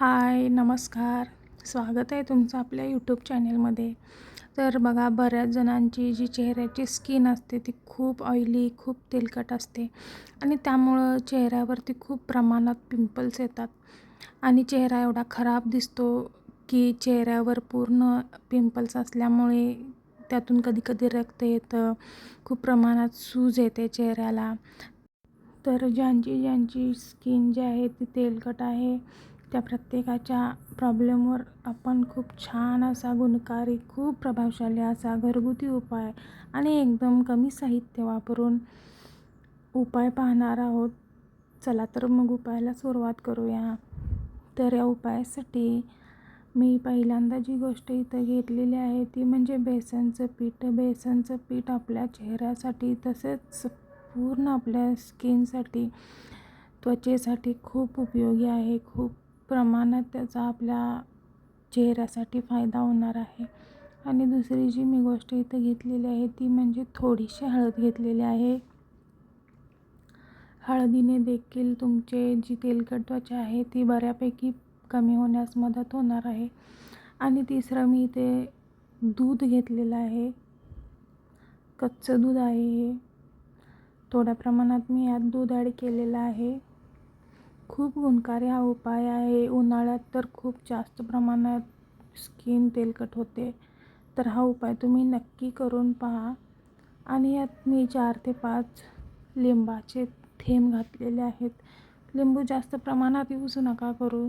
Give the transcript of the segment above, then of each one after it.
हाय नमस्कार. स्वागत आहे तुमचं आपल्या यूट्यूब चॅनेलमध्ये तर बघा बऱ्याच जणांची जी चेहऱ्याची स्किन असते ती खूप ऑइली खूप तेलकट असते. आणि त्यामुळं चेहऱ्यावरती खूप प्रमाणात पिंपल्स येतात. आणि चेहरा एवढा खराब दिसतो की चेहऱ्यावर पूर्ण पिंपल्स असल्यामुळे त्यातून कधी कधी रक्त येतं खूप प्रमाणात सूज येते चेहऱ्याला. तर ज्यांची ज्यांची स्किन जी आहे ती तेलकट आहे. त्या प्रत्येकाच्या प्रॉब्लेमवर आपण खूप छान असा गुणकारी खूप प्रभावशाली असा घरगुती उपाय आणि एकदम कमी साहित्य वापरून उपाय पाहणार आहोत. चला तर मग उपायाला सुरुवात करूया. तर या उपायासाठी मी पहिल्यांदा जी गोष्ट इथं घेतलेली आहे ती म्हणजे बेसनचं पीठ. बेसनचं पीठ आपल्या चेहऱ्यासाठी तसेच पूर्ण आपल्या स्किनसाठी त्वचेसाठी खूप उपयोगी आहे खूप प्रमाणात त्याचा आपल्या चेहऱ्यासाठी फायदा होणार आहे. आणि दुसरी जी मी गोष्ट इथं घेतलेली आहे ती म्हणजे थोडीशी हळद घेतलेली आहे. हळदीने देखील तुमचे जी तेलकट त्वचा आहे ती बऱ्यापैकी कमी होण्यास मदत होणार आहे. आणि तिसरं मी इथे दूध घेतलेलं आहे. कच्चं दूध आहे हे. थोड्या प्रमाणात मी यात दूध ॲड केलेलं आहे. खूप गुणकारी हा उपाय आहे. उन्हाळ्यात तर खूप जास्त प्रमाणात स्किन तेलकट होते. तर हा उपाय तुम्ही नक्की करून पहा. आणि यात मी चार ते पाच लिंबाचे थेंब घातलेले आहेत. लिंबू जास्त प्रमाणात यूज नका करू.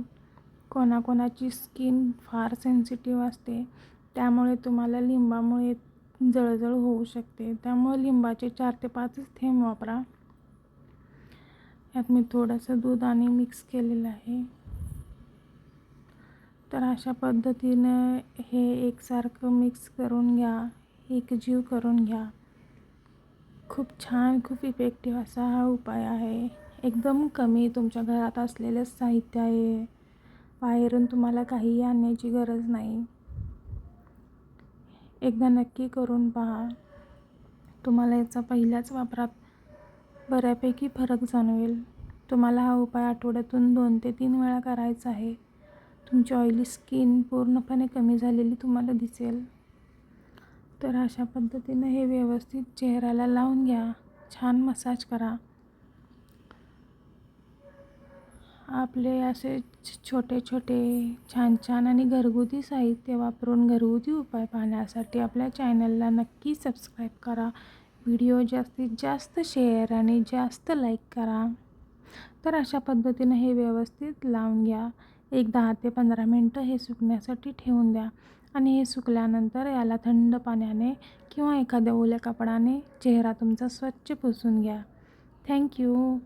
कोणाकोणाची स्किन फार सेन्सिटिव्ह असते. त्यामुळे तुम्हाला लिंबामुळे जळजळ होऊ शकते. त्यामुळे लिंबाचे चार ते पाचच थेंब वापरा. यात मी थोडंसं दूध आणि मिक्स केलेलं आहे. तर अशा पद्धतीनं हे एकसारखं मिक्स करून घ्या एकजीव करून घ्या. खूप छान खूप इफेक्टिव्ह असा हा उपाय आहे. एकदम कमी तुमच्या घरात असलेलं साहित्य आहे. बाहेरून तुम्हाला काहीही आणण्याची गरज नाही. एकदा नक्की करून पहा. तुम्हाला याचा पहिल्याच वापरात बऱ्यापैकी फरक जाणवेल. तुम्हाला हा उपाय आठवड्यातून दोन ते तीन वेळा करायचा आहे. तुमची ऑइली स्किन पूर्णपणे कमी झालेली तुम्हाला दिसेल. तर अशा पद्धतीनं हे व्यवस्थित चेहऱ्याला लावून घ्या. छान मसाज करा. आपले असे छोटे छोटे छान छान आणि घरगुती साहित्य वापरून घरगुती उपाय पाहण्यासाठी आपल्या चॅनलला नक्की सबस्क्राईब करा. व्हिडिओ जास्तीत जास्त शेअर आणि जास्त लाईक करा. तर अशा पद्धतीनं हे व्यवस्थित लावून घ्या. एक दहा ते पंधरा मिनटं हे सुकण्यासाठी ठेवून द्या आणि हे सुकल्यानंतर याला थंड पाण्याने किंवा एखाद्या ओल्या कपडाने चेहरा तुमचा स्वच्छ पुसून घ्या. थँक्यू